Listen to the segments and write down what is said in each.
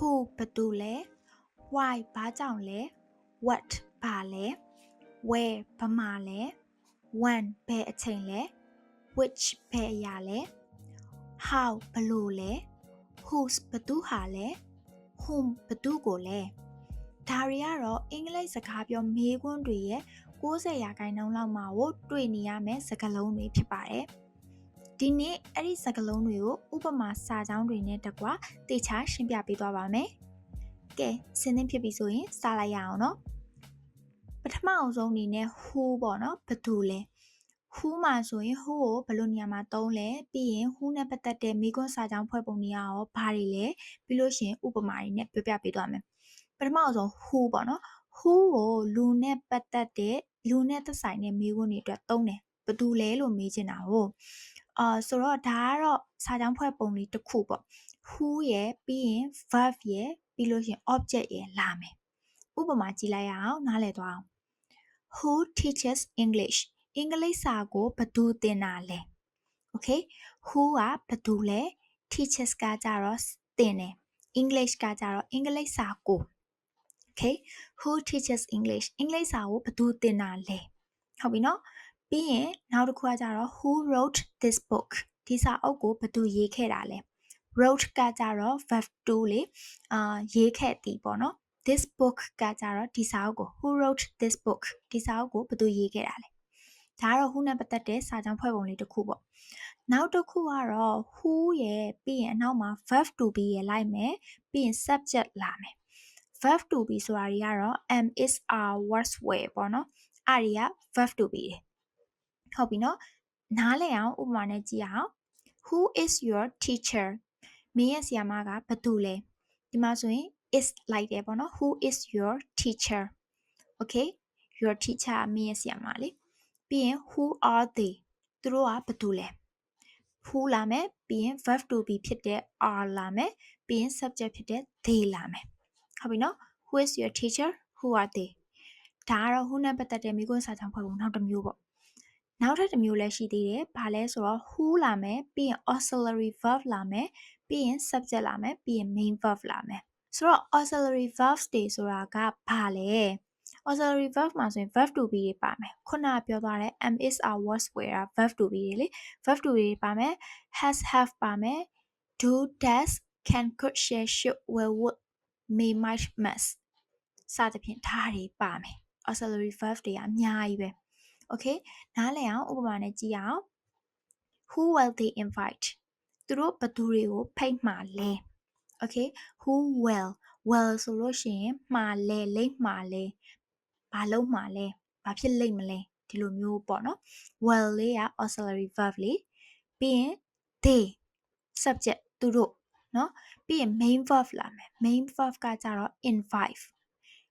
who ဘယ်သူလဲ why ဘာကြောင့်လဲ what ဘာလဲ where ဘာမှာလဲ when ဘယ်အချိန်လဲ which ဘယ်အရာလဲ how ဘယ်လိုလဲ whose ဘယ်သူဟာလဲ whom ဘယ်သူကိုလဲဒါတွေကတော့အင်္ဂလိပ်စကားပြောမေးခွန်းတွေရဲ့60ရာခိုင်နှုန်းလောက်မှာကိုတွေ့နေရမယ့်စကားလုံးတွေဖြစ်ပါတယ် ဒီနေ့အဲ့ဒီစကားလုံးတွေကိုဥပမာစာကြောင်းတွေနဲ့တကွတေချာရှင်းပြပေးသွားပါမယ်ကဲစဉ်းသင်းဖြစ်ပြီဆိုရင်စလိုက်ရအောင်နော်ပထမအောင်ဆုံးအနေနဲ့ who ပေါ့နော်ဘယ်သူလဲ who မှာဆိုရင် who ကိုဘယ်လိုနေရာမှာသုံးလဲပြီးရင် who နဲ့ပတ်သက်တဲ့မိကွန်းစာကြောင်းဖွဲ့ပုံတွေရောဘာတွေလဲပြီးလို့ရှိရင်ဥပမာတွေနဲ့ပြောပြပေးသွားမယ်ပထမအောင်ဆုံး who ပေါ့နော် who ကိုလူနဲ့ပတ်သက်တဲ့လူနဲ့သက်ဆိုင်တဲ့မိကွန်းတွေအတွက်သုံးတယ်ဘယ်သူလဲလို့မေးချင်တာကို အာဆိုတော့ဒါကတော့စာကြောင်းဖွဲ့ပုံလေးတစ်ခုပေါ့ who ရဲ့ပြီးရင် verb ရဲ့ပြီးလို့ရှိရင် object ရဲ့လာမယ်ဥပမာကြည့်လိုက်ရအောင်နားလည်သွားအောင် who teaches english အင်္ဂလိပ်စာကိုဘယ်သူသင်တာလဲ okay who ကဘယ်သူလဲ teaches ကကြတော့သင်တယ် english ကကြတော့အင်္ဂလိပ်စာကို okay who teaches english အင်္ဂလိပ်စာကိုဘယ်သူသင်တာလဲဟုတ်ပြီနော် ပြီးရင်နောက်တစ်ခုကကြတော့ who wrote this book ဒီစာအုပ်ကိုဘယ်သူရေးခဲ့တာလဲ wrote ကကြတော့ verb to လေအာရေးခဲ့သည်ပေါ့နော် this book ကကြတော့ဒီစာအုပ်ကို who wrote this book ဒီစာအုပ်ကိုဘယ်သူရေးခဲ့တာလဲဒါကတော့ who နဲ့ပတ်သက်တဲ့စာကြောင်းဖွဲ့ပုံလေးတစ်ခုပေါ့နောက်တစ်ခုကတော့ who ရဲ့ပြီးရင်အနောက်မှာ verb to be ရဲ့လိုက်မယ်ပြီးရင် subject လာမယ် verb to be ဆိုတာတွေကတော့ am is are was were ပေါ့နော်အဲ့ဒီက verb to be တွေ ဟုတ်ပြီနော်နားလည်အောင်ဥပမာနဲ့ကြည့်အောင် who is your teacher မင်းရဲ့ဆရာမကဘယ်သူလဲဒီမှာဆိုရင် is လိုက်တယ်ပေါ့နော် who is your teacher okay your teacher မင်းရဲ့ဆရာမလေပြီးရင် who are they သူတို့ကဘယ်သူလဲ who လာမယ်ပြီးရင် verb to be ဖြစ်တဲ့ are လာမယ်ပြီးရင် subject ဖြစ်တဲ့ they လာမယ်ဟုတ်ပြီနော် who is your teacher who are they ဒါကတော့ who နဲ့ပတ်သက်တဲ့မိကွန်းစာချောင်းဖွဲ့ပုံနောက်တစ်မျိုးပေါ့ နောက်ထပ်တစ်မျိုးလည်းရှိသေးတယ်။ဘာလဲဆိုတော့ who လာမယ်ပြီးရင် auxiliary verb လာမယ်ပြီးရင် subject လာမယ်ပြီးရင် main verb လာမယ်။ဆိုတော့ auxiliary verbs တွေဆိုတာကဘာလဲ။ auxiliary verb မှာဆိုရင် verb to be တွေပါမယ်။ခုနကပြောသွားတဲ့ am is are was were verb to be တွေလေ။ verb to be တွေပါမယ်။ has have ပါမယ်။ do does can could share should will would may might must စသဖြင့်ဒါတွေပါမယ်။ auxiliary verb တွေကအများကြီးပဲ။ okay နားလည်အောင်ဥပမာနဲ့ကြည့်အောင် who will they invite သူတို့ဘသူတွေကိုဖိတ်မှာလဲ okay who will well ဆိုလို့ရှိရင်မှာလဲလိမ့်မှာလဲဘာလုံးမှာလဲဘာဖြစ်လိမ့်မလဲဒီလိုမျိုးပေါ့နော် well လေးက auxiliary verb လေးပြီးရင် they subject သူတို့နော်ပြီးရင် main verb လာမယ် main verb ကကြတော့ invite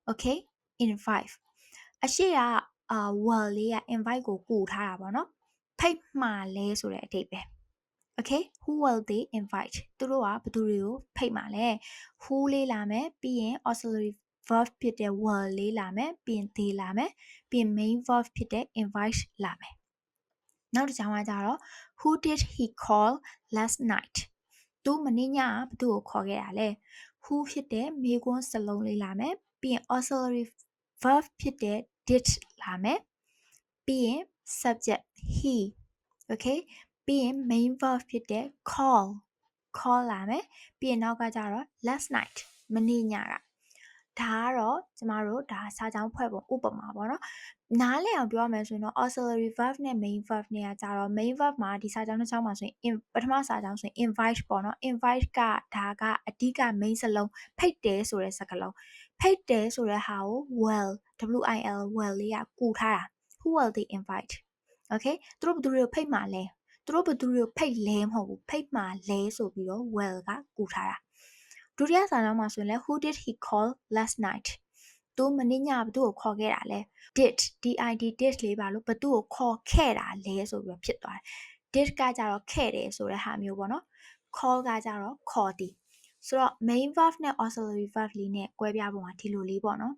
okay invite အရှိက အာ well လေးက invite ကိုကူထားတာပေါ့နော်ဖိတ်မှာလဲဆိုတဲ့အဓိပ္ပာယ် okay who will they invite သူတို့ကဘယ်သူတွေကိုဖိတ်မှာလဲ who လေးလာမယ်ပြီးရင် auxiliary verb ဖြစ်တဲ့ will လေးလာမယ်ပြီးရင် they လာမယ်ပြီးရင် main verb ဖြစ်တဲ့ invite လာမယ်နောက်တစ်ကြောင်းကကြတော့ who did he call last night သူမနေ့ညဘသူ့ကိုခေါ်ခဲ့တာလဲ who ဖြစ်တဲ့မေးခွန်းစလုံးလေးလာမယ်ပြီးရင် auxiliary verb ဖြစ်တဲ့ did လာမယ်ပြီးရင် subject he okay ပြီးရင် main verb ဖြစ်တဲ့ call call လာမယ်ပြီးရင်နောက်ကကြတော့ last night မနေ့ညကဒါကတော့ကျမတို့ဒါစာကြောင်းဖွဲ့ပုံဥပမာပေါ့နော်နားလည်အောင်ပြောရမယ်ဆိုရင်တော့ auxiliary verb နဲ့ main verb နဲ့ကကြတော့ main verb မှာဒီစာကြောင်းတစ်ကြောင်းမှာဆိုရင်ပထမစာကြောင်းဆိုရင် invite ပေါ့နော် invite ကဒါကအဓိက main စလုံးဖိတ်တယ်ဆိုတဲ့စကားလုံး ဖိတ်တယ်ဆိုတဲ့ဟာကို well will well လေးကကူထားတာ who will they invite okay သူတို့ဘယ်သူတွေကိုဖိတ်မှာလဲသူတို့ဘယ်သူတွေကိုဖိတ်လဲမဟုတ်ဘူးဖိတ်မှာလဲဆိုပြီးတော့ well ကကူထားတာဒုတိယစာကြောင်းမှာဆိုရင်လည်း who did he call last night သူမနေ့ညဘသူ့ကိုခေါ်ခဲ့တာလဲ did did did လေးပါလို့ဘသူ့ကိုခေါ်ခဲ့တာလဲဆိုပြီးတော့ဖြစ်သွားတယ် did ကကြတော့ခဲ့တယ်ဆိုတဲ့ဟာမျိုးပေါ့နော် call ကကြတော့ခေါ်သည် ဆိုတော့ main verb နဲ့ auxiliary verb လေးနဲ့꿰ပြပုံကဒီလိုလေးပေါ့နော်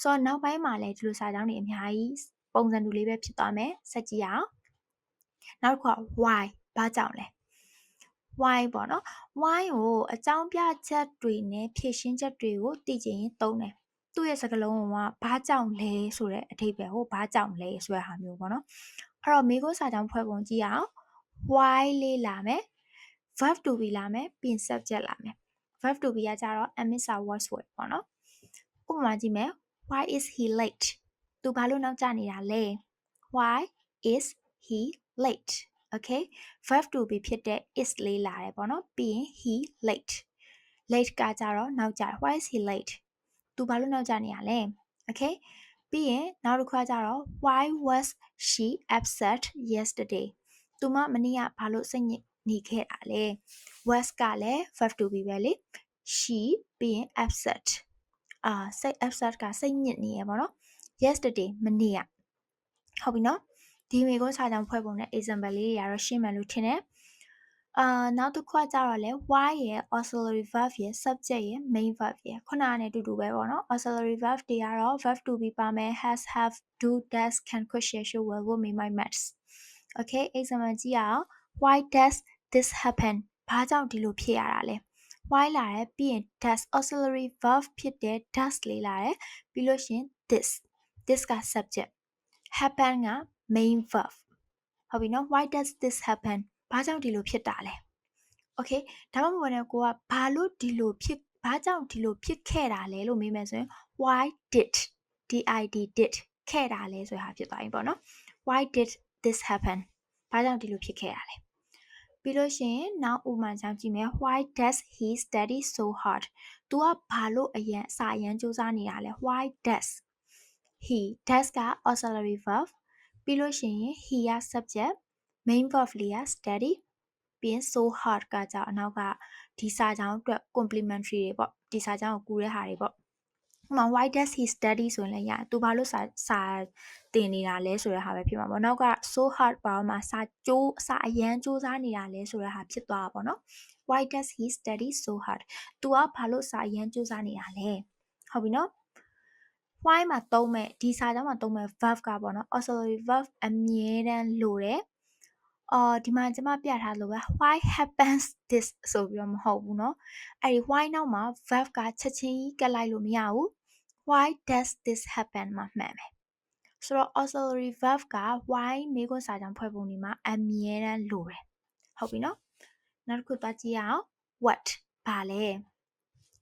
ဆိုတော့နောက်ပိုင်းမှာလည်းဒီလိုစာကြောင်းတွေအများကြီးပုံစံတူလေးပဲဖြစ်သွားမယ်ဆက်ကြည့်အောင်နောက်တစ်ခုက why ဘာကြောင့်လဲ why ပေါ့နော် why ကိုအကြောင်းပြချက်တွေနဲ့ဖြည့်ရှင်းချက်တွေကိုသိချင်ရင်သုံးတယ်သူ့ရဲ့စကားလုံးကဘာကြောင့်လဲဆိုတဲ့အဓိပ္ပာယ်ကိုဘာကြောင့်လဲဆိုတဲ့ဟာမျိုးပေါ့နော်အဲ့တော့မိခိုးစာကြောင်းဖွဲ့ပုံကြည့်အောင် why လေးလာမယ် verb to be လာမယ်ပြီးရင် subject လာမယ် verb to be ကကြတော့ emisa was word ပေါ့နော်ဥပမာကြည့်မယ် why is he late သူဘာလို့နောက်ကျနေတာလဲ why is he late okay verb to be ဖြစ်တဲ့ is လေးလာတယ်ပေါ့နော်ပြီးရင် he late late ကကြတော့နောက်ကျတယ် why is he late သူဘာလို့နောက်ကျနေရလဲ okay ပြီးရင်နောက်တစ်ခါကျတော့ why was she upset yesterday သူမမနေ့ကဘာလို့စိတ်ညစ် နေခဲ့တာလဲ was ကလည်း verb to be ပဲလေ she ပြီးရင် upset အာစိတ် upset ကစိတ်ညစ်နေရပေါ့နော် yesterday မနေ့ကဟုတ်ပြီနော်ဒီမေကိုစာကြောင်းဖွဲ့ပုံနဲ့ example လေးတွေကတော့ရှင်းမယ်လို့ထင်တယ်အာနောက်တစ်ခုကကြတော့လဲ why ရဲ့ auxiliary verb ရဲ့ subject ရဲ့ main verb ရဲ့ခုနကနဲ့အတူတူပဲပေါ့နော် auxiliary verb တွေကတော့ verb to be ပါမယ် has have do does can could share should will will may might might okay example ကြည့်ရအောင် why does this happen ဘာကြောင့်ဒီလိုဖြစ်ရတာလဲ why လာတယ်ပြီးရင် does auxiliary verb ဖြစ်တဲ့ does လေးလာတယ်ပြီးလို့ရှင် this this က subject happen က main verb ဟုတ်ပြီနော် why does this happen ဘာကြောင့်ဒီလိုဖြစ်တာလဲ okay ဒါမှမဟုတ်လည်းကိုကဘာလို့ဒီလိုဖြစ်ဘာကြောင့်ဒီလိုဖြစ်ခဲ့တာလဲလို့မေးမယ်ဆိုရင် why did did did ခဲ့တာလဲဆိုတဲ့ဟာဖြစ်သွားပြီပေါ့နော် why did this happen ဘာကြောင့်ဒီလိုဖြစ်ခဲ့တာလဲ ပြီးလို့ရှိရင်နောက်ဥမာကြောင့်ကြည့်မယ် why does he study so hard သူကဘာလို့အရင်အစာအရန်စူးစမ်းနေတာလဲ why does he does က auxiliary verb ပြီးလို့ရှိရင် he က subject main verb လေးက study ပြီးရင် so hard ကကြောင့်အနောက်ကဒီစာကြောင်းအတွက် complementary တွေပေါ့ဒီစာကြောင်းကိုကူတဲ့ဟာတွေပေါ့ ဥမာ why does he study ဆိုရင်လည်းရတယ်သူဘာလို့စာစာသင်နေတာလဲဆိုတဲ့ဟာပဲဖြစ်မှာပေါ့နောက်က so hard ပါမှာစာကြိုးစာအရန်စူးစမ်းနေတာလဲဆိုတဲ့ဟာဖြစ်သွားတာပေါ့နော် why does he study so hard သူကဘာလို့စာအရန်စူးစမ်းနေတာလဲဟုတ်ပြီနော် why မှာသုံးမဲ့ဒီစာကြောင်းမှာသုံးမဲ့ verb ကပေါ့နော် auxiliary verb အမြဲတမ်းလိုတယ်အော်ဒီမှာကျွန်မပြထားလို့ပဲ why happens this ဆိုပြီးတော့မဟုတ်ဘူးเนาะအဲ့ဒီ why နောက်မှာ verb ကချက်ချင်းကြီးကလိုက်လို့မရဘူး why does this happen မှာမှန်မယ်ဆိုတော့ auxiliary verb က why မိခွန်းစာကြောင့်ဖွဲ့ပုံဒီမှာအမြဲတမ်းလိုတယ်ဟုတ်ပြီနော်နောက်တစ်ခုသွားကြည့်ရအောင် what ဘာလဲ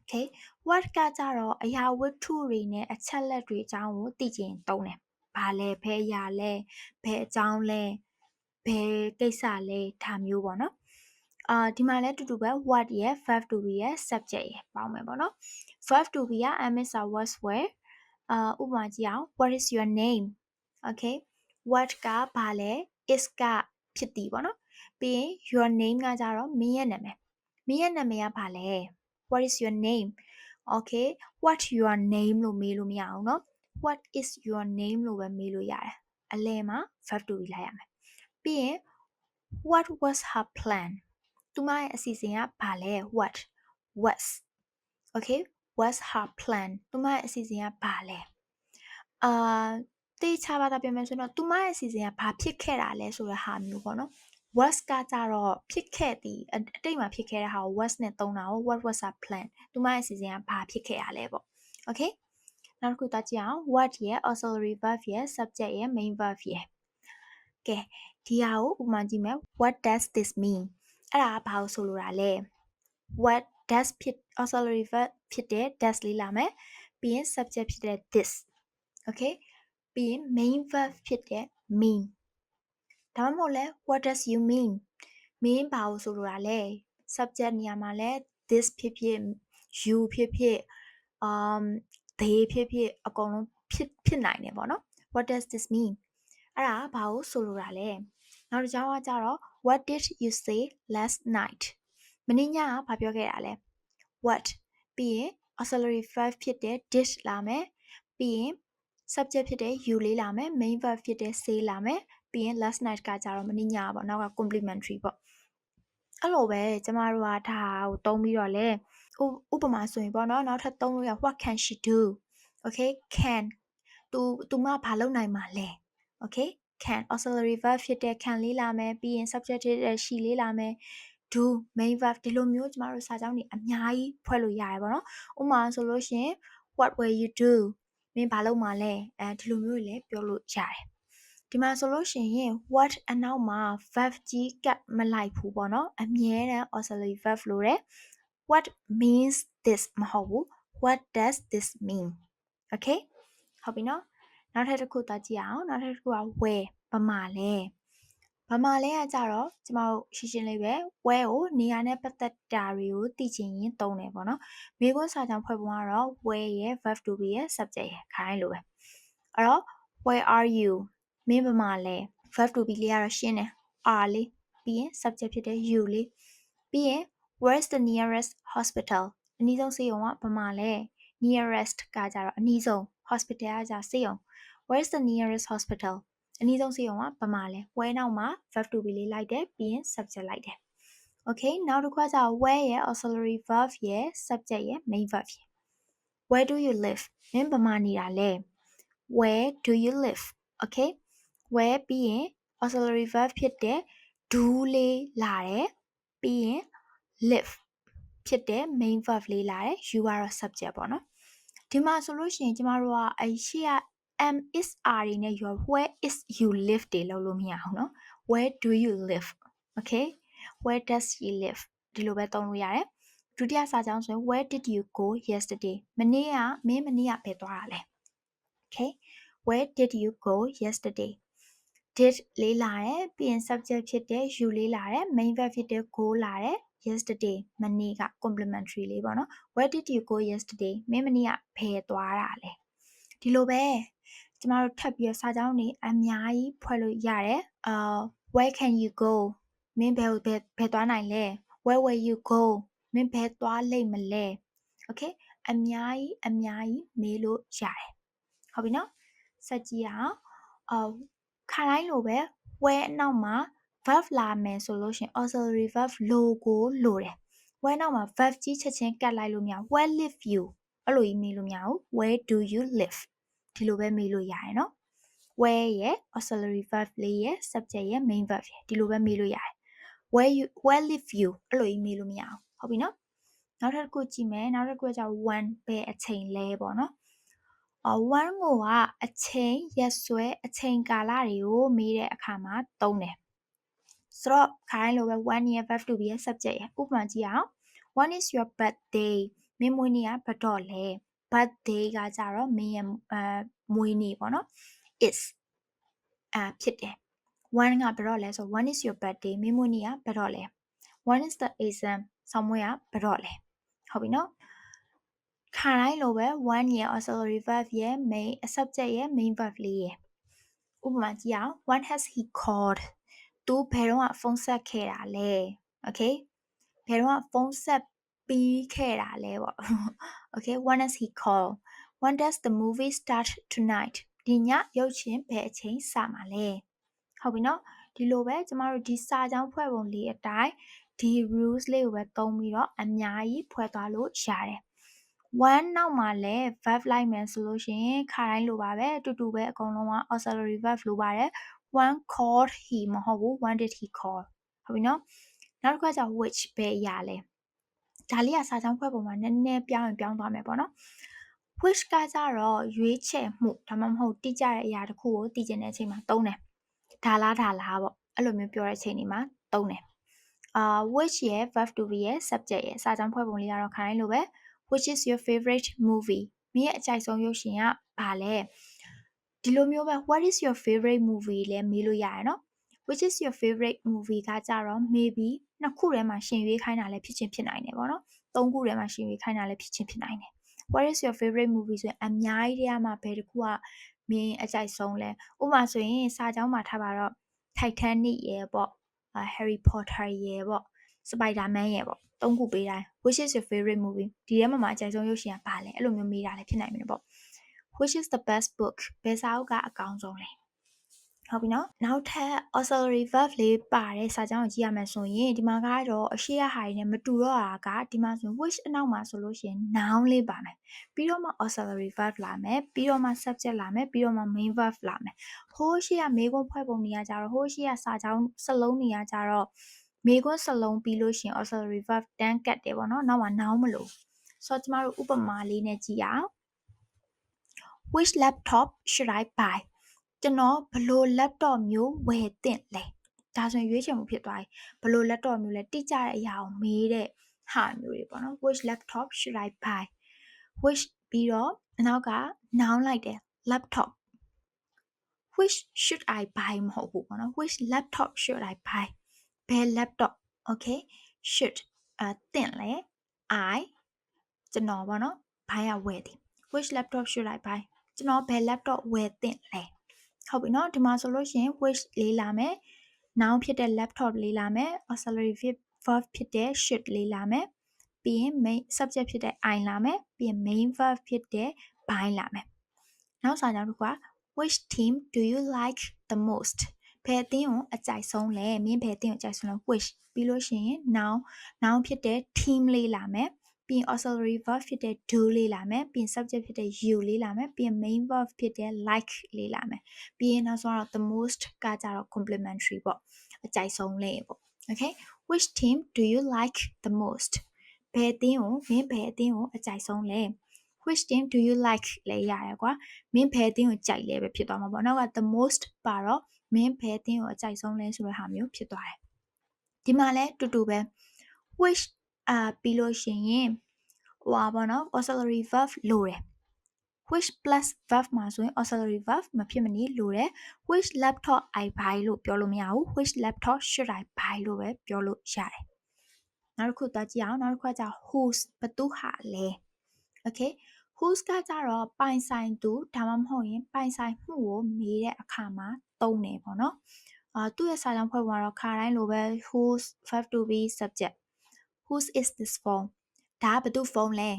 okay what ကကြတော့အရာဝတ္ထုတွေနဲ့အချက်လက်တွေအကြောင်းကိုသိချင်သုံးတယ်ဘာလဲဘယ်အရာလဲဘယ်အကြောင်းလဲဘယ်ကိစ္စလဲဒါမျိုးပေါ့နော် အာဒီမှာလည်းတူတူပဲ what ရဲ့ verb to be ရဲ့ subject ရဲ့ပေါင်းမယ်ပေါ့နော် verb to be က am is a was where အာဥပမာကြည့်အောင် what is your name okay what ကဘာလဲ is ကဖြစ်တည်ပေါ့နော်ပြီးရင် your name ကကြတော့မင်းရဲ့နာမည်မင်းရဲ့နာမည်ကဘာလဲ what is your name okay what your name လို့မေးလို့မရအောင်เนาะ what is your name လို့ပဲမေးလို့ရတယ်အလဲမှာ verb to be လိုက်ရမယ်ပြီးရင် what was her plan သူမရဲ့အစီအစဉ်ကဘာလဲ what was okay was her plan သူမရဲ့အစီအစဉ်ကဘာလဲအာတေးချပါတာပြန်မယ်ဆိုတော့သူမရဲ့အစီအစဉ်ကဘာဖြစ်ခဲ့တာလဲဆိုတဲ့ဟာမျိုးပေါ့နော် was ကကြတော့ဖြစ်ခဲ့သည်အတိတ်မှာဖြစ်ခဲ့တဲ့ဟာကို was နဲ့သုံးတာကို what was her plan သူမရဲ့အစီအစဉ်ကဘာဖြစ်ခဲ့ရလဲပေါ့ okay နောက်တစ်ခုသွားကြည့်အောင် what ရဲ့ auxiliary verb ရဲ့ subject ရဲ့ main verb ရဲ့ကဲဒီဟာကိုဥပမာကြည့်မယ် what does this mean အဲ့ဒါဘာလို့ဆိုလိုတာလဲ what does ဖြစ် auxiliary verb ဖြစ်တဲ့ does လေးလာမယ်ပြီးရင် subject ဖြစ်တဲ့ this okay ပြီးရင် main verb ဖြစ်တဲ့ mean ဒါမှမဟုတ်လဲ what does you mean mean ဘာလို့ဆိုလိုတာလဲ subject နေရာမှာလဲ this ဖြစ်ဖြစ် you ဖြစ်ဖြစ် um they ဖြစ်ဖြစ်အကုန်လုံးဖြစ်ဖြစ်နိုင်တယ်ပေါ့နော် what does this mean အဲ့ဒါဘာလို့ဆိုလိုတာလဲ နောက်တစ်ကြောင်းကကြတော့ what did you say last night မနေ့ညကဘာပြောခဲ့တာလဲ what ပြီးရင် auxiliary verb ဖြစ်တဲ့ did လာမယ်ပြီးရင် subject ဖြစ်တဲ့ you လေးလာမယ် main verb ဖြစ်တဲ့ say လာမယ်ပြီးရင် last night ကကြတော့မနေ့ညပေါ့နောက်က complementary ပေါ့အဲ့လိုပဲကျမတို့ကဒါကိုတုံးပြီးတော့လဲဥပမာဆိုရင်ပေါ့နော်နောက်ထပ်သုံးလို့ရ what can she do okay can သူသူမဘာလုပ်နိုင်မှာလဲ okay can auxiliary verb ဖြစ်တဲ့ can လေးလာမယ်ပြီးရင် subject ဖြစ်တဲ့ she လေးလာမယ် do main verb ဒီလိုမျိုးကျမတို့စာကြောင်းတွေအများကြီးဖွဲ့လို့ရတယ်ပေါ့နော်ဥပမာဆိုလို့ရှိရင် what will you do မင်းဘာလုပ်မှာလဲအဲဒီလိုမျိုးတွေလည်းပြောလို့ရတယ်ဒီမှာဆိုလို့ရှိရင် what အနောက်မှာ verb ကြီးကပ်မလိုက်ဘူးပေါ့နော်အမြဲတမ်း auxiliary verb လို့တယ် what means this မဟုတ်ဘူး what does this mean okay ဟုတ်ပြီနော် နောက်ထပ်တစ်ခုသွားကြည့်အောင်နောက်ထပ်တစ်ခုက where ဘာမှလဲဘာမှလဲကကြတော့ကျမတို့ရှင်းရှင်းလေးပဲ where ကိုနေရာနဲ့ပတ်သက်တာတွေကိုသိချင်ရင်သုံးတယ်ပေါ့နော်မိခွန်းစာကြောင်းဖွဲ့ပုံကတော့ where ရဲ့ verb to be ရဲ့ subject ရဲ့ခိုင်းလိုပဲအဲ့တော့ where are you မင်းဘာမှလဲ verb to be လေးကတော့ရှင်းတယ် are လေးပြီးရင် subject ဖြစ်တဲ့ you လေးပြီးရင် where's the nearest hospital အနည်းဆုံးဆေးရုံကဘာမှလဲ nearest ကကြတော့အနည်းဆုံး hospital ကကြဆေးရုံ where's the nearest hospital အနည်းဆုံးဆေးရုံကဘာမှလဲ where နောက်မှာ verb to be လေးလိုက်တယ်ပြီးရင် subject လိုက်တယ် okay နောက်တစ်ခါကျ where ရဲ့ auxiliary verb ရဲ့ subject ရဲ့ main verb ရဲ့ where do you live မင်းဘာမှနေတာလဲ where do you live okay where ပြီးရင် auxiliary verb ဖြစ်တဲ့ do လေးလာတယ်ပြီးရင် live ဖြစ်တဲ့ main verb လေးလာတယ် you ကတော့ subject ပေါ့နော်ဒီမှာဆိုလို့ရှိရင်ကျမတို့ကအဲရှေ့က am is are တွေနဲ့ရော where is you live တွေလောက်လို့မရအောင်နော် where do you live okay where does he live ဒီလိုပဲသုံးလို့ရတယ်ဒုတိယစာကြောင်းဆိုရင် where did you go yesterday မနေ့ကမင်းမနေ့ကဘယ်သွားတာလဲ okay where did you go yesterday did လေးလာတယ်ပြီးရင် subject ဖြစ်တဲ့ you လေးလာတယ် main verb ဖြစ်တဲ့ go လာတယ် yesterday မနေ့က complementary လေးပေါ့နော် where did you go yesterday မင်းမနေ့ကဘယ်သွားတာလဲ ဒီလိုပဲကျမတို့ထပ်ပြီးစာကြောင်းတွေအများကြီးဖွဲ့လို့ရတယ်အာ where can you go မင်းဘယ်ဘယ်ဘယ်သွားနိုင်လဲ where will you go မင်းဘယ်သွားလိမ့်မလဲ okay အများကြီးအများကြီးမေးလို့ရတယ်ဟုတ်ပြီနော်ဆက်ကြည့်အောင်အာခါတိုင်းလိုပဲ where အနောက်မှာ verb လာမယ်ဆိုလို့ရှင် auxiliary verb လိုကိုလိုတယ် where နောက်မှာ verb ကြီးချက်ချင်းကတ်လိုက်လို့မရ where live you အဲ့လိုကြီးမေးလို့မရဘူး where do you live ဒီလိုပဲမေးလို့ရတယ်နော် where ရဲ့ auxiliary verb လေးရဲ့ subject ရဲ့ main verb ရဲ့ဒီလိုပဲမေးလို့ရတယ် where you where live you အဲ့လိုကြီးမေးလို့မရအောင်ဟုတ်ပြီနော်နောက်ထပ်တစ်ခုကြည့်မယ်နောက်တစ်ခုကကြောင့် one ပဲအချိန်လဲပေါ့နော်အော် one ကိုကအချိန်ရက်စွဲအချိန်ကာလတွေကိုမေးတဲ့အခါမှာသုံးတယ်ဆိုတော့ခိုင်းလိုပဲ one year verb to be ရဲ့ subject ရဲ့ဥပမာကြည့်အောင် one is your birthday မင်းမွေးနေ့ကဘယ်တော့လဲ birthday ကကြတော့မင်းရဲ့အဲမွေးနေ့ပေါ့နော် is အာဖြစ်တယ် one ကဘယ်တော့လဲဆို one is your birthday မင်းမွေးနေ့ကဘယ်တော့လဲ one is the exam ဆောင်းမွေးကဘယ်တော့လဲဟုတ်ပြီနော်ခါတိုင်းလိုပဲ one ရဲ့ auxiliary verb ရဲ့ main subject ရဲ့ main verb လေးရဲ့ဥပမာကြည့်အောင် one has he called သူဘယ်တော့ဖုန်းဆက်ခဲ့တာလဲ okay ဘယ်တော့ဖုန်းဆက် ပြီးခဲ့တာလဲပေါ့ okay when does he call when does the movie start tonight ဒီညရုပ်ရှင်ဘယ်အချိန်စမှာလဲဟုတ်ပြီနော်ဒီလိုပဲကျမတို့ဒီစာကြောင်းဖွဲ့ပုံလေးအတိုင်းဒီ rules လေးကိုပဲသုံးပြီးတော့အများကြီးဖွဲ့သွားလို့ရတယ် one နောက်မှာလည်း verb လိုက်မယ်ဆိုလို့ရှိရင်ခါတိုင်းလိုပါပဲအတူတူပဲအကုန်လုံးက auxiliary verb လိုပါတယ် one called he မဟုတ်ဘူး one did he call ဟုတ်ပြီနော်နောက်တစ်ခါကျ which ပဲအရာလဲ ဒါလေးကစာကြောင်းဖွဲ့ပုံမှာနည်းနည်းပြောင်းရင်ပြောင်းသွားမယ်ပေါ့နော် which ကကြတော့ရွေးချယ်မှုဒါမှမဟုတ်တိကျတဲ့အရာတစ်ခုကိုသိကျင်တဲ့အချိန်မှာသုံးတယ်ဒါလားဒါလားပေါ့အဲ့လိုမျိုးပြောတဲ့အချိန်တွေမှာသုံးတယ်အာ which ရဲ့ verb to be ရဲ့ subject ရဲ့စာကြောင်းဖွဲ့ပုံလေးကတော့ခိုင်းလို့ပဲ which is your favorite movie မင်းရဲ့အကြိုက်ဆုံးရုပ်ရှင်ကဘာလဲဒီလိုမျိုးပဲ what is your favorite movie လဲမေးလို့ရတယ်နော် which is your favorite movie ကကြတော့ maybe နှစ်ခုထဲမှာရှင်ရွေးခိုင်းတာလည်းဖြစ်ချင်းဖြစ်နိုင်တယ်ပေါ့နော်သုံးခုထဲမှာရှင်ရွေးခိုင်းတာလည်းဖြစ်ချင်းဖြစ်နိုင်တယ် what is your favorite movie ဆိုရင်အများကြီးတည်းမှာဘယ်တစ်ခုကမင်းအကြိုက်ဆုံးလဲဥပမာဆိုရင်စာကြောင်းမှာထားပါတော့ Titanic ရယ်ပေါ့ Harry Potter ရယ်ပေါ့ Spider-Man ရယ်ပေါ့သုံးခုပေးတိုင်း which is your favorite movie ဒီထဲမှာမှာအကြိုက်ဆုံးရုပ်ရှင်ကဘာလဲအဲ့လိုမျိုးမေးတာလည်းဖြစ်နိုင်မယ်ပေါ့ which is the best book ဘယ်စာအုပ်ကအကောင်းဆုံးလဲ ဟုတ်ပြီနော်နောက်ထပ် auxiliary verb လေးပါတဲ့စာကြောင်းကိုကြည့်ရမယ်ဆိုရင်ဒီမှာကတော့အရှိရဟာတွေနဲ့မတူတော့တာကဒီမှာဆို which အနောက်မှာဆိုလို့ရှိရင် noun လေးပါမယ်ပြီးတော့မှ auxiliary verb လာမယ်ပြီးတော့မှ subject လာမယ်ပြီးတော့မှ main verb လာမယ်ဟိုးရှိရမေးခွန်းဖွဲ့ပုံတွေကကြတော့ဟိုးရှိရစာကြောင်းစလုံးတွေကကြတော့မေခွန်းစလုံးပြီးလို့ရှရင် auxiliary verb တန်းကတ်တယ်ပေါ့နော်နောက်မှာ noun မလို့ဆိုတော့ကျမတို့ဥပမာလေးနဲ့ကြည့်ရအောင် which laptop should i buy ကျွန်တော်ဘလို့ laptop မျိုးဝယ်သင့်လဲဒါဆိုရင်ရွေးချယ်မှုဖြစ်သွားပြီဘလို့ laptop မျိုးလဲတိကျတဲ့အရာကိုမေးတဲ့ဟာမျိုးတွေပေါ့နော် which laptop should i buy which ပြီးတော့အနောက်က noun လိုက်တယ် laptop which should i buy မဟုတ်ဘူးပေါ့နော် which laptop should i buy ဘယ် laptop okay should အသင့်လဲ i ကျွန်တော်ပေါ့နော် buy ရဝယ်သည် which laptop should i buy ကျွန်တော်ဘယ် laptop ဝယ်သင့်လဲ ဟုတ်ပြီနော်ဒီမှာဆိုလို့ရှိရင် which လေးလာမယ် noun ဖြစ်တဲ့ laptop လေးလာမယ် auxiliary verb ဖြစ်တဲ့ should လေးလာမယ်ပြီးရင် main subject ဖြစ်တဲ့ i လာမယ်ပြီးရင် main verb ဖြစ်တဲ့ by လာမယ်နောက်စာကြောင်းတစ်ခုက which team do you like the most ဘယ်အသင်းကိုအကြိုက်ဆုံးလဲမင်းဘယ်အသင်းကိုအကြိုက်ဆုံးလဲ which ပြီးလို့ရှိရင် noun noun ဖြစ်တဲ့ team လေးလာမယ် ပြီးရင် auxiliary verb ဖြစ်တဲ့ do လေးလာမယ်ပြီးရင် subject ဖြစ်တဲ့ you လေးလာမယ်ပြီးရင် main verb ဖြစ်တဲ့ like လေးလာမယ်ပြီးရင်နောက်ဆုံးတော့ the most ကကြတော့ complementary ပေါ့အကြိုက်ဆုံးလေးပေါ့ okay which team do you like the most ဘယ်အသင်းကိုမင်းဘယ်အသင်းကိုအကြိုက်ဆုံးလဲ which team do you like လဲရတယ်ကွာမင်းဘယ်အသင်းကိုကြိုက်လဲပဲဖြစ်သွားမှာပေါ့နောက်က the most ပါတော့မင်းဘယ်အသင်းကိုအကြိုက်ဆုံးလဲဆိုတဲ့ဟာမျိုးဖြစ်သွားတယ်ဒီမှာလဲတူတူပဲ which အာပြီးလို့ရှိရင်ဟိုပါပေါ့နော် auxiliary verb လိုတယ် which plus verb မှာဆိုရင် auxiliary verb မဖြစ်မနေလိုတယ် which laptop I buy လို့ပြောလို့မရဘူး which laptop should I buy လို့ပဲပြောလို့ရတယ်နောက်တစ်ခုသွားကြည့်အောင်နောက်တစ်ခုကကြာ whose ဘသူဟာလဲ okay whose ကကြတော့ပိုင်ဆိုင်သူဒါမှမဟုတ်ရင်ပိုင်ဆိုင်မှုကိုမေးတဲ့အခါမှာသုံးတယ်ပေါ့နော်အာသူ့ရဲ့စာကြောင်းဖွဲ့ပုံကတော့ခါတိုင်းလိုပဲ whose verb to be subject whose is this phone ဒါဘသူဖုန်းလဲ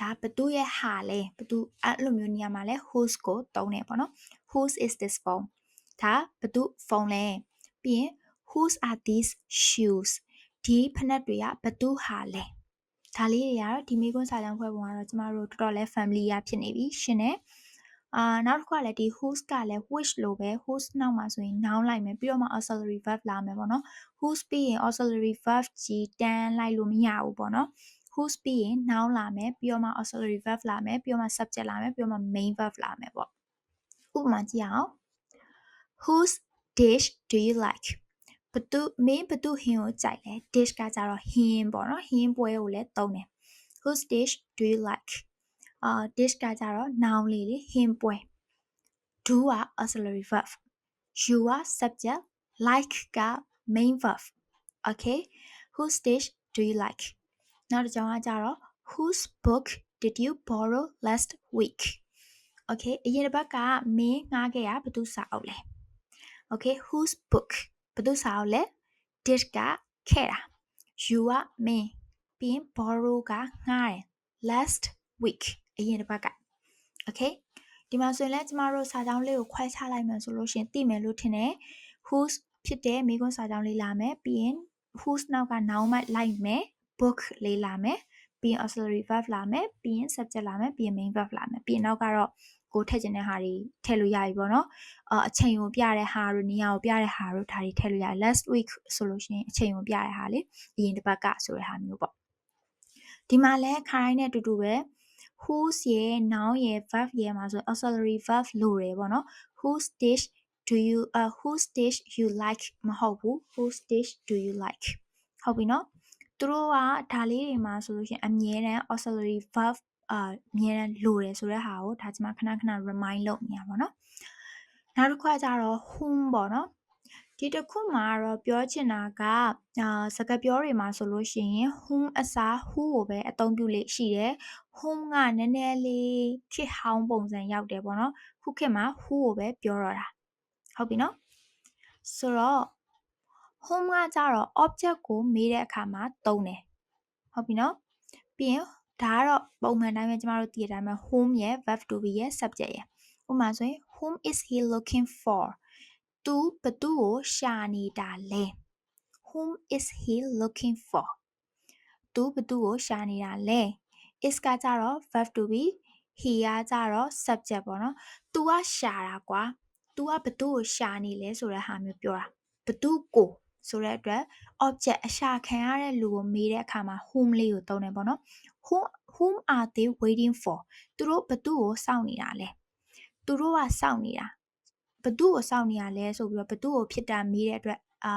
ဒါဘသူရဲ့ဟာလဲဘသူအဲ့လိုမျိုးနေရာမှာလဲ whose ကိုသုံးတယ်ပေါ့နော် whose is this phone ဒါဘသူဖုန်းလဲပြီးရင် whose are these shoes ဒီဖနက်တွေကဘသူဟာလဲဒါလေးတွေကတော့ဒီမိကွန်းစာလမ်းဖွဲ့ပုံကတော့ကျမတို့တော်တော်လဲ family ရဖြစ်နေပြီရှင်နဲ့ အာနောက်တစ်ခုကလည်းဒီ whose ကလည်း which လိုပဲ whose နောက်မှာဆိုရင် noun လိုက်မယ်ပြီးတော့မှ auxiliary verb လာမယ်ပေါ့နော် whose ပြီးရင် auxiliary verb ကြီးတန်းလိုက်လို့မရဘူးပေါ့နော် whose ပြီးရင် noun လာမယ်ပြီးတော့မှ auxiliary verb လာမယ်ပြီးတော့မှ subject လာမယ်ပြီးတော့မှ main verb လာမယ်ပေါ့ဥပမာကြည့်အောင် whose dish do you like ဘသူမင်းဘသူဟင်းကိုကြိုက်လဲ dish ကကြတော့ဟင်းပေါ့နော်ဟင်းပွဲကိုလည်းသုံးတယ် whose dish do you like အာ dish ကကြတော့ noun လေးလေဟင်းပွဲ do က auxiliary verb you က subject like က main verb okay whose dish do you like နောက်တစ်ကြောင်းကကြတော့ whose book did you borrow last week okay အရင်တစ်ပတ်ကမင်းငှားခဲ့ရဘသူစာအုပ်လဲ okay whose book ဘသူစာအုပ်လဲ did ကခဲ့တာ you ကမင်းပြီးရင် borrow ကငှားတယ် last week အရင်တစ်ပတ်က okay ဒီမှာဆိုရင်လည်းကျမတို့စာကြောင်းလေးကိုခွဲခြားလိုက်မယ်ဆိုလို့ရှင်သိမယ်လို့ထင်တယ် whose ဖြစ်တဲ့မိကွန်းစာကြောင်းလေးလာမယ်ပြီးရင် whose နောက်က noun မှလိုက်မယ် book လေးလာမယ်ပြီးရင် auxiliary verb လာမယ်ပြီးရင် subject လာမယ်ပြီးရင် main verb လာမယ်ပြီးရင်နောက်ကတော့ကိုထည့်ခြင်းတဲ့ဟာတွေထည့်လို့ရပြီပေါ့နော်အချိန်ကိုပြတဲ့ဟာတို့နေရာကိုပြတဲ့ဟာတို့ဒါတွေထည့်လို့ရတယ် last week ဆိုလို့ရှိရင်အချိန်ကိုပြတဲ့ဟာလေအရင်တစ်ပတ်ကဆိုတဲ့ဟာမျိုးပေါ့ဒီမှာလဲခါတိုင်းနဲ့အတူတူပဲ whose ရဲ့ noun ရဲ့ verb ရဲ့မှာဆို auxiliary verb လိုတယ်ပေါ့နော် whose dish do you uh whose dish you like မဟုတ်ဘူး whose dish do you like ဟုတ်ပြီနော်သူတို့ကဒါလေးတွေမှာဆိုလို့ရှိရင်အမြဲတမ်း auxiliary verb အာအမြဲတမ်းလိုတယ်ဆိုတဲ့ဟာကိုဒါကျွန်မခဏခဏ remind လုပ်နေရပါတော့နောက်တစ်ခါကျတော့ whom ပေါ့နော် ဒီတစ်ခုမှာတော့ပြောချင်တာကအာစကားပြောတွေမှာဆိုလို့ရှိရင် whom အစား who ကိုပဲအသုံးပြုလေရှိတယ် whom ကနည်းနည်းလေးခစ်ဟောင်းပုံစံရောက်တယ်ပေါ့နော်ခုခေတ်မှာ who ကိုပဲပြောတော့တာဟုတ်ပြီနော်ဆိုတော့ home ကကြတော့ object ကိုမေးတဲ့အခါမှာသုံးတယ်ဟုတ်ပြီနော်ပြီးရင်ဒါကတော့ပုံမှန်တိုင်းပဲကျမတို့သိတဲ့အတိုင်းပဲ home ရဲ့ verb to be ရဲ့ subject ရဲ့ဥပမာဆိုရင် whom is he looking for သူဘသူ့ကိုရှာနေတာလဲ whom is he looking for သူဘသူ့ကိုရှာနေတာလဲ is ကကြတော့ verb to be he ကကြတော့ subject ပေါ့နော် तू ကရှာတာကွာ तू ကဘသူ့ကိုရှာနေလဲဆိုတဲ့ဟာမျိုးပြောတာဘသူ့ကိုဆိုတဲ့အတွက် object အရှာခံရတဲ့လူကိုမေးတဲ့အခါမှာ whom လေးကိုသုံးတယ်ပေါ့နော် whom whom are they waiting for သူတို့ဘသူ့ကိုစောင့်နေတာလဲသူတို့ကစောင့်နေတာ ဘသူ့ကိုစောင့်နေတာလဲဆိုပြီးတော့ဘသူ့ကိုဖြစ်တာမေးတဲ့အတွက်အာ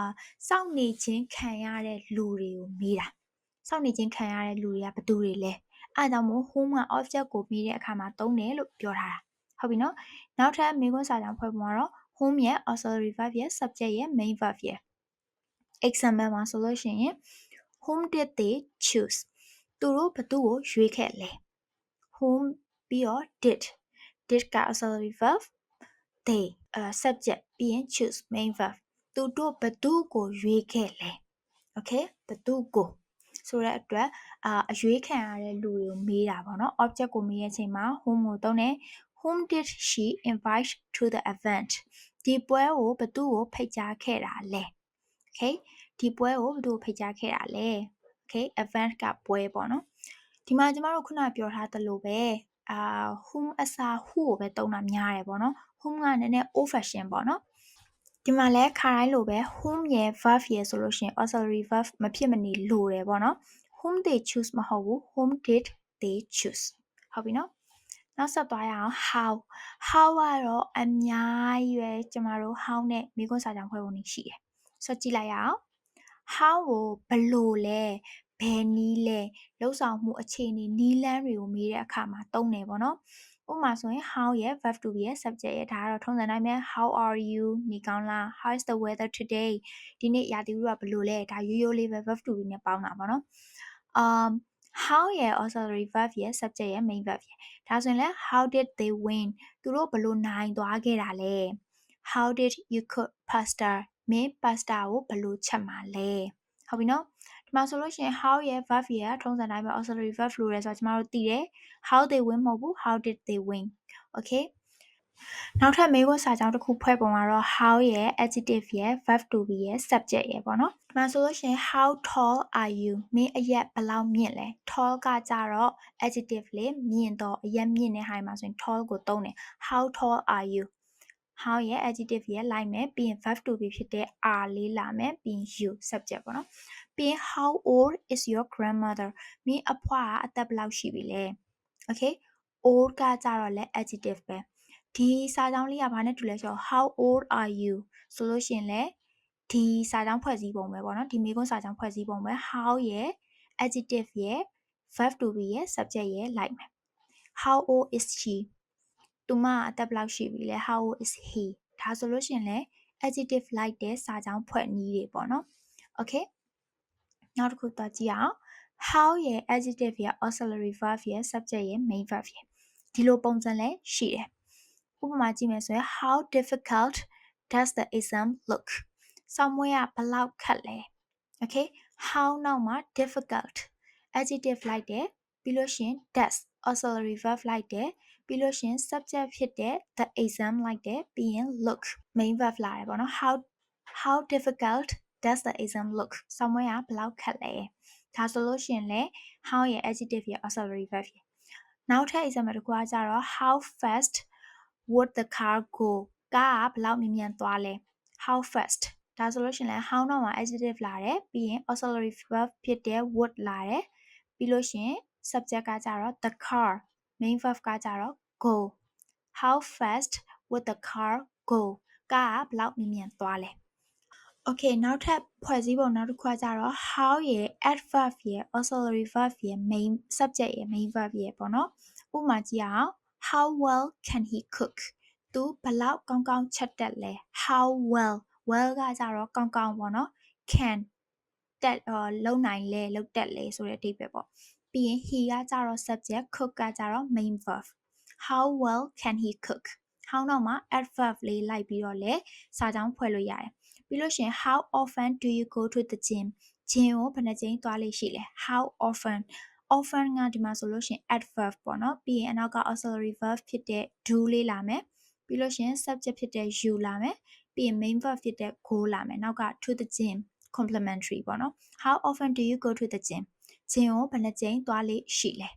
စောင့်နေခြင်းခံရတဲ့လူတွေကိုမေးတာစောင့်နေခြင်းခံရတဲ့လူတွေကဘသူတွေလဲအဲဒါကြောင့်မို့ whom က object ကိုမေးတဲ့အခါမှာသုံးတယ်လို့ပြောထားတာဟုတ်ပြီနော်နောက်ထပ်မေးခွန်းစာကြောင်းဖွဲ့ပုံကတော့ whom ရဲ့ auxiliary verb ရဲ့ subject ရဲ့ main verb ရဲ့ example မှာဆိုလို့ရှိရင် whom did they choose သူတို့ဘသူ့ကိုရွေးခဲ့လဲ whom ပြီးတော့ did did က auxiliary verb they uh, subject ပြီးရင် choose main verb သူတို့ဘသူ့ကိုရွေးခဲ့လဲ okay ဘသူ့ကိုဆိုတဲ့အတွက်အာအရွေးခံရတဲ့လူတွေကိုမေးတာပေါ့နော် object ကိုမေးတဲ့အချိန်မှာ whom ကိုသုံးတယ် whom did she invite to the event ဒီပွဲကိုဘသူ့ကိုဖိတ်ကြားခဲ့တာလဲ okay ဒီပွဲကိုဘသူ့ကိုဖိတ်ကြားခဲ့တာလဲ okay event ကပွဲပေါ့နော်ဒီမှာကျမတို့ခုနပြောထားသလိုပဲအာ whom အစား who ကိုပဲသုံးတာများတယ်ပေါ့နော် whom ကနည်းနည်း old fashion ပေါ့နော်ဒီမှာလဲခါတိုင်းလိုပဲ whom ရယ် verb ရယ်ဆိုလို့ရှိရင် auxiliary verb မဖြစ်မနေလိုတယ်ပေါ့နော် whom they choose မဟုတ်ဘူး whom did they choose ဟုတ်ပြီနော်နောက်ဆက်သွားရအောင် how how ကတော့အများကြီးပဲကျမတို့ how နဲ့မိခွန်းစာကြောင်းဖွဲ့ပုံနေရှိတယ်ဆိုတော့ကြည့်လိုက်ရအောင် how ကိုဘလို့လဲဘယ်နီးလဲလှုပ်ဆောင်မှုအခြေအနေနီးလန်းတွေကိုမေးတဲ့အခါမှာသုံးတယ်ပေါ့နော် ဥပမာဆိုရင် how ရဲ့ verb to be ရဲ့ subject ရဲ့ဒါကတော့ထုံးစံတိုင်းပဲ how are you နေကောင်းလား how is the weather today ဒီနေ့ရာသီဥတုကဘလို့လဲဒါရိုးရိုးလေးပဲ verb to be နဲ့ပေါင်းတာပေါ့နော် um how ရဲ့ auxiliary verb ရဲ့ subject ရဲ့ main verb ရဲ့ဒါဆိုရင်လဲ how did they win သူတို့ဘလို့နိုင်သွားခဲ့တာလဲ how did you cook pasta မင်း pasta ကိုဘလို့ချက်မှာလဲဟုတ်ပြီနော်ဒီ မှာဆိုလို့ရှိရင် how ရဲ့ verb ရဲ့ထုံးစံတိုင်းပဲ auxiliary verb လို့ရဲဆိုတော့ကျမတို့သိတယ် how they win မဟုတ်ဘူး how did they win okay နောက်ထပ်မေးခွန်းစာကြောင်းတစ်ခုဖွဲ့ပုံကတော့ how ရဲ့ adjective ရဲ့ verb to be ရဲ့ subject ရဲ့ပေါ့နော်ဒီမှာဆိုလို့ရှိရင် how tall are you မင်းအရက်ဘယ်လောက်မြင့်လဲ tall ကကြတော့ adjective လေမြင့်တော့အရက်မြင့်တဲ့ဟာမှာဆိုရင် tall ကိုသုံးတယ် how tall are you how ရဲ့ adjective ရဲ့လိုက်မယ်ပြီးရင် verb to be ဖြစ်တဲ့ are လေးလာမယ်ပြီးရင် you subject ပေါ့နော် ပြီးရင် how old is your grandmother မင်းအဖွားကအသက်ဘယ်လောက်ရှိပြီလဲ okay old ကကြတော့လဲ adjective ပဲဒီစာကြောင်းလေးကဘာနဲ့တူလဲဆိုတော့ how old are you ဆိုလို့ရှိရင်လဲဒီစာကြောင်းဖွဲ့စည်းပုံပဲပေါ့နော်ဒီမေးခွန်းစာကြောင်းဖွဲ့စည်းပုံပဲ how ရဲ့ adjective ရဲ့ verb to be ရဲ့ subject ရဲ့လိုက်မယ် how old is she သူမအသက်ဘယ်လောက်ရှိပြီလဲ how old is he ဒါဆိုလို့ရှိရင်လဲ adjective လိုက်တဲ့စာကြောင်းဖွဲ့နည်းတွေပေါ့နော် okay နောက်တစ်ခုသွားကြည့်အောင် how ရဲ့ adjective ရဲ့ auxiliary verb ရဲ့ subject ရဲ့ main verb ရဲ့ဒီလိုပုံစံလဲရှိတယ်ဥပမာကြည့်မယ်ဆိုရင် how difficult does the exam look ဆောင်းမွေးကဘလောက်ခက်လဲ okay how နောက်မှာ difficult adjective လိုက်တယ်ပြီးလို့ရှိရင် does auxiliary verb လိုက်တယ်ပြီးလို့ရှိရင် subject ဖြစ်တဲ့ the exam လိုက်တယ်ပြီးရင် look main verb လာတယ်ပေါ့နော် how how difficult does the exam look ဆောင်းမွေးကဘလောက်ခက်လဲဒါဆိုလို့ရှိရင်လေ how ရဲ့ adjective ရဲ့ auxiliary verb ရဲ့နောက်ထပ် example တစ်ခုကကြတော့ how fast would the car go ကားကဘလောက်မြင်မြန်သွားလဲ how fast ဒါဆိုလို့ရှိရင်လည်း how နောက်မှာ adjective လာတယ်ပြီးရင် auxiliary verb ဖြစ်တဲ့ would လာတယ်ပြီးလို့ရှိရင် subject ကကြတော့ the car main verb ကကြတော့ go how fast would the car go ကားကဘလောက်မြင်မြန်သွားလဲ Okay နောက်ထပ်ဖွဲ့စည်းပုံနောက်တစ်ခုကကြတော့ how ရဲ့ adverb ရဲ့ auxiliary verb ရဲ့ main subject ရဲ့ main verb ရဲ့ပေါ့နော်ဥပမာကြည့်အောင် how well can he cook သူဘလောက်ကောင်းကောင်းချက်တတ်လဲ how well well ကကြတော့ကောင်းကောင်းပေါ့နော် can တက်uh, လုံနိုင်လဲလုံတက်လဲဆိုတဲ့အဓိပ္ပာယ်ပေါ့ပြီးရင် he ကကြတော့ subject cook ကကြတော့ main verb how well can he cook how နောက်မှာ adverb လေးလိုက်ပြီးတော့လဲစာကြောင်းဖွဲ့လို့ရတယ် ပြီးလို့ရှိရင် how often do you go to the gym gym ကိုဘယ်နှကြိမ်သွားလိမ့်ရှိလဲ how often often ကဒီမှာဆိုလို့ရှိရင် adverb ပေါ့နော်ပြီးရင်အနောက်က auxiliary verb ဖြစ်တဲ့ do လေးလာမယ်ပြီးလို့ရှိရင် subject ဖြစ်တဲ့ you လာမယ်ပြီးရင် main verb ဖြစ်တဲ့ go လာမယ်နောက်က to the gym complementary ပေါ့နော် how often do you go to the gym gym ကိုဘယ်နှကြိမ်သွားလိမ့်ရှိလဲ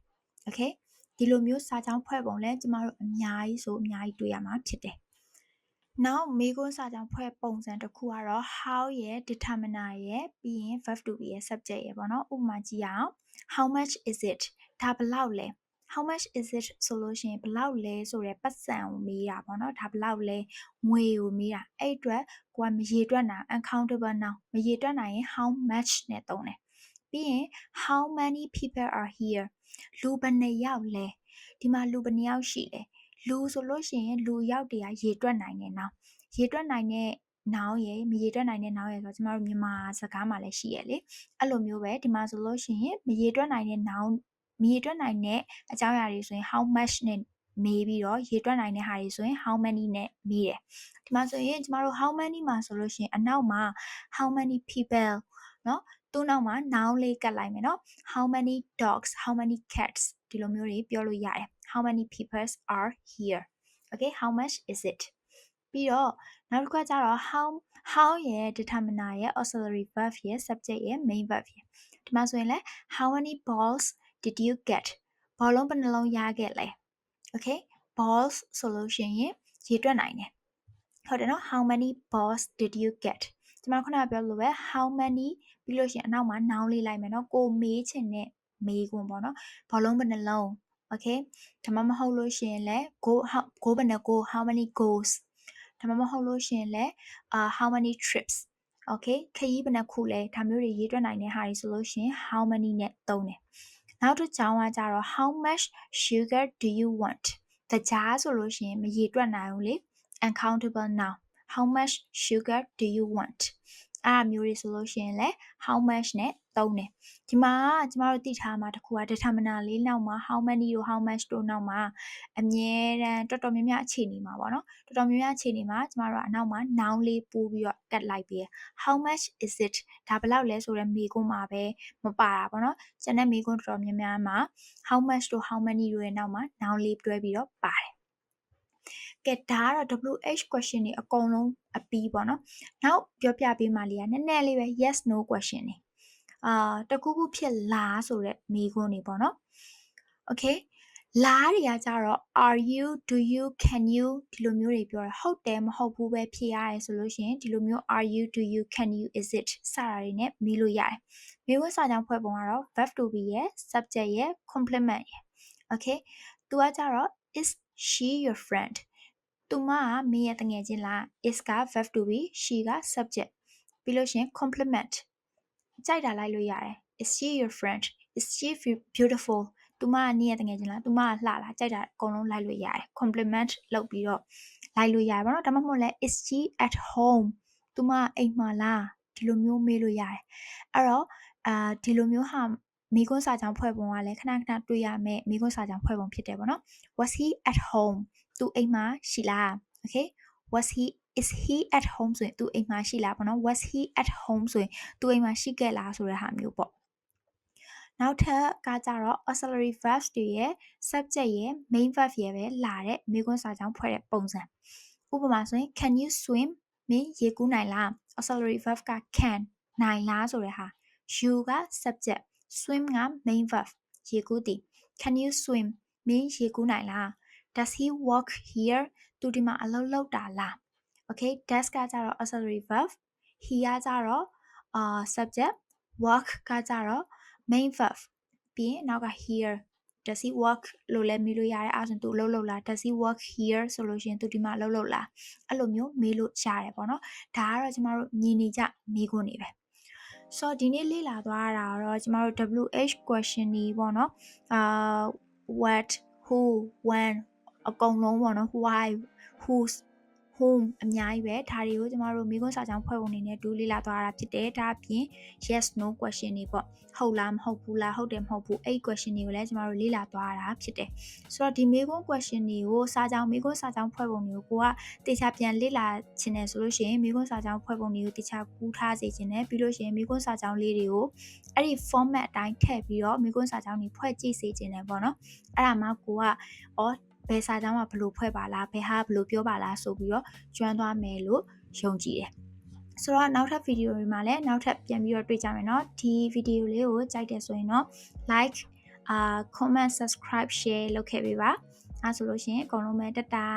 okay ဒီလိုမျိုးစာကြောင်းဖွဲ့ပုံလဲကျမတို့အများကြီးဆိုအများကြီးတွေ့ရမှာဖြစ်တယ် နောက်မေးခွန်းစာကြောင်းဖွဲ့ပုံစံတစ်ခုကတော့ how ရဲ့ determiner ရဲ့ပြီးရင် verb to be ရဲ့ subject ရဲ့ပေါ့နော်ဥပမာကြည့်ရအောင် how much is it ဒါဘယ်လောက်လဲ how much is it ဆိုလို့ရှိရင်ဘယ်လောက်လဲဆိုတဲ့ပတ်စံကိုမေးတာပေါ့နော်ဒါဘယ်လောက်လဲငွေကိုမေးတာအဲ့အတွက်ကိုကမရေတွက်နိုင် uncountable now မရေတွက်နိုင်ရင် how much နဲ့သုံးတယ်ပြီးရင် how many people are here လူဘယ်နှစ်ယောက်လဲဒီမှာလူဘယ်နှစ်ယောက်ရှိလဲ လူဆိုလို့ရှိရင်လူရောက်တည်းရေတွက်နိုင်တယ်နော်ရေတွက်နိုင်တဲ့နောင်ရယ်မရေတွက်နိုင်တဲ့နောင်ရယ်ဆိုတော့ကျမတို့မြန်မာစကားမှာလည်းရှိရလေအဲ့လိုမျိုးပဲဒီမှာဆိုလို့ရှိရင်မရေတွက်နိုင်တဲ့နောင်မရေတွက်နိုင်တဲ့အကြောင်းအရာတွေဆိုရင် how much နဲ့မေးပြီးတော့ရေတွက်နိုင်တဲ့ဟာတွေဆိုရင် how many နဲ့မေးတယ်ဒီမှာဆိုရင်ကျမတို့ how many မှာဆိုလို့ရှိရင်အနောက်မှာ how many people เนาะသူ့နောက်မှာ noun လေးကတ်လိုက်မယ်เนาะ how many dogs how many cats ဒီလိုမျိုးတွေပြောလို့ရတယ် how many people are here okay how much is it ပြီးတော့နောက်တစ်ခါကျတော့ how how ရဲ့ determiner ရဲ့ auxiliary verb ရဲ့ subject ရဲ့ main verb ရဲ့ဒီမှာဆိုရင်လဲ how many balls did you get ဘောလုံးဘယ်နှလုံးရခဲ့လဲ okay balls ဆိုလို့ရှိရင်ရေတွက်နိုင်တယ်ဟုတ်တယ်နော် how many balls did you get ဒီမှာခုနကပြောလို့ပဲ how many ပြီးလို့ရှိရင်အနောက်မှာ noun လေးလိုက်မယ်နော်ကိုမေးချင်တဲ့မေးခွန်းပေါ့နော်ဘောလုံးဘယ်နှလုံး okay ဒါမှမဟုတ်လို့ရှိရင်လဲ go how go ဘယ်နှ go how many goals ဒါမှမဟုတ်လို့ရှိရင်လဲအာ how many trips okay ခရီးဘယ်နှခုလဲဒါမျိုးတွေရေးတွက်နိုင်တဲ့ဟာတွေဆိုလို့ရှိရင် how many နဲ့သုံးတယ်နောက်တစ်ကြောင်းကကြတော့ how much sugar do you want တကြားဆိုလို့ရှိရင်မရေတွက်နိုင်ဘူးလေ uncountable now how much sugar do you want အားမျိုးတွေဆိုလို့ရှိရင်လည်း how much နဲ့သုံးတယ်ဒီမှာကျမတို့သိထားမှာတစ်ခုက determiner လေးနောက်မှာ how many တို့ how much တို့နောက်မှာအမြဲတမ်းတော်တော်များများအခြေအနေမှာပေါ့နော်တော်တော်များများအခြေအနေမှာကျမတို့ကအနောက်မှာ noun လေးပို့ပြီးတော့ကတ်လိုက်ပြီး how much is it ဒါဘယ်လောက်လဲဆိုတော့မိကုန်းမှာပဲမပါတာပေါ့နော်ကျန်တဲ့မိကုန်းတော်တော်များများမှာ how much တို့ how many တို့ရဲ့နောက်မှာ noun လေးတွဲပြီးတော့ပါတယ် ကဲဒါကတော့ WH question တွေအကုန်လုံးအပြီးပေါ့နော်နောက်ပြောပြပေးမှလေးကနည်းနည်းလေးပဲ yes no question တွေအာတခုခုဖြစ်လားဆိုတဲ့မေးခွန်းတွေပေါ့နော် okay လားတွေကကြတော့ are you do you can you ဒီလိုမျိုးတွေပြောတာဟုတ်တယ်မဟုတ်ဘူးပဲဖြေရတယ်ဆိုလို့ရှိရင်ဒီလိုမျိုး are you do you can you is it စတာတွေနဲ့မေးလို့ရတယ်မေးခွန်းစာကြောင်းဖွဲ့ပုံကတော့ verb to be ရဲ့ subject ရဲ့ complement ရဲ့ okay သူကကြတော့ is she your friend သူမကမင်းရဲ့တငယ်ချင်းလား is က verb to be she က subject ပြီးလို့ရှိရင် complement ကြိုက်တာလိုက်လို့ရတယ် is she your friend is she beautiful သူမကနည်းရတငယ်ချင်းလားသူမကလှလားကြိုက်တာအကုန်လုံးလိုက်လို့ရတယ် compliment လုပ်ပြီးတော့လိုက်လို့ရတယ်ဗောနော်ဒါမှမဟုတ်လဲ is she at home သူမအိမ်မှာလားဒီလိုမျိုးမေးလို့ရတယ်အဲ့တော့အာဒီလိုမျိုးဟာ မိကွန်းစာကြောင်ဖွဲ့ပုံကလည်းခဏခဏတွေ့ရမယ်မိကွန်းစာကြောင်ဖွဲ့ပုံဖြစ်တယ်ဗောနော် was he at home သူအိမ်မှာရှိလား okay was he is he at home ဆိုရင်သူအိမ်မှာရှိလားပေါ့နော် was he at home ဆိုရင်သူအိမ်မှာရှိခဲ့လားဆိုတဲ့ဟာမျိုးပေါ့နောက်ထပ်ကကြတော့ auxiliary verbs တွေရဲ့ subject ရဲ့ main verb ရဲ့ပဲလာတဲ့မိကွန်းစာကြောင်းဖွဲ့တဲ့ပုံစံဥပမာဆိုရင် can you swim မင်းရေကူးနိုင်လား auxiliary verb က can နိုင်လားဆိုတဲ့ဟာ you က subject swim က main verb ရေကူးသည် can you swim မင်းရေကူးနိုင်လား does he work here သူဒီမှာအလုပ်လုပ်တာလား okay does ကကြတော့ auxiliary verb he ကကြတော့အာ subject work ကကြတော့ main verb ပြီးရင်နောက်က here does he work လို့လည်းမေးလို့ရတယ်အဲဆိုသူအလုပ်လုပ်လား does he work here ဆိုလို့ရှိရင်သူဒီမှာအလုပ်လုပ်လားအဲ့လိုမျိုးမေးလို့ရတယ်ပေါ့နော်ဒါကတော့ကျမတို့ညီနေကြမေးခွန်းနေပဲ ဆိုတော့ဒီနေ့လေ့လာသွားတာတော့ကျမတို့ WH question တွေပေါ့နော်အာ what who when အကုန်လုံးပေါ့နော် why whose home အများကြီးပဲဒါတွေကိုကျမတို့မိခွန်းစာကြောင်းဖွဲ့ပုံနေနဲ့ဒူးလေးလာသွားတာဖြစ်တယ်ဒါအပြင် yes no question တွေပေါ့ဟုတ်လားမဟုတ်ဘူးလားဟုတ်တယ်မဟုတ်ဘူးအဲ့ question တွေကိုလည်းကျမတို့လေ့လာသွားတာဖြစ်တယ်ဆိုတော့ဒီမိခွန်း question တွေကိုစာကြောင်းမိခွန်းစာကြောင်းဖွဲ့ပုံတွေကိုကိုကတေချာပြန်လေ့လာချင်တယ်ဆိုလို့ရှိရင်မိခွန်းစာကြောင်းဖွဲ့ပုံတွေကိုတေချာကူးထားစေချင်တယ်ပြီးလို့ရှိရင်မိခွန်းစာကြောင်းလေးတွေကိုအဲ့ဒီ format အတိုင်းထည့်ပြီးတော့မိခွန်းစာကြောင်းတွေဖွဲ့ကြည့်စေချင်တယ်ပေါ့နော်အဲ့ဒါမှကိုကဩ ဘယ်စာကြောင်းကဘလို့ဖွဲ့ပါလားဘယ်ဟာဘလို့ပြောပါလားဆိုပြီးတော့ကျွမ်းသွားမယ်လို့ယုံကြည်တယ်ဆိုတော့နောက်ထပ်ဗီဒီယိုတွေမှာလည်းနောက်ထပ်ပြန်ပြီးတော့တွေ့ကြမယ်เนาะဒီဗီဒီယိုလေးကိုကြိုက်တယ်ဆိုရင်တော့ like အာ comment subscribe share လုပ်ခဲ့ပေးပါအဲဆိုလို့ရှိရင်အကုန်လုံးပဲတတာ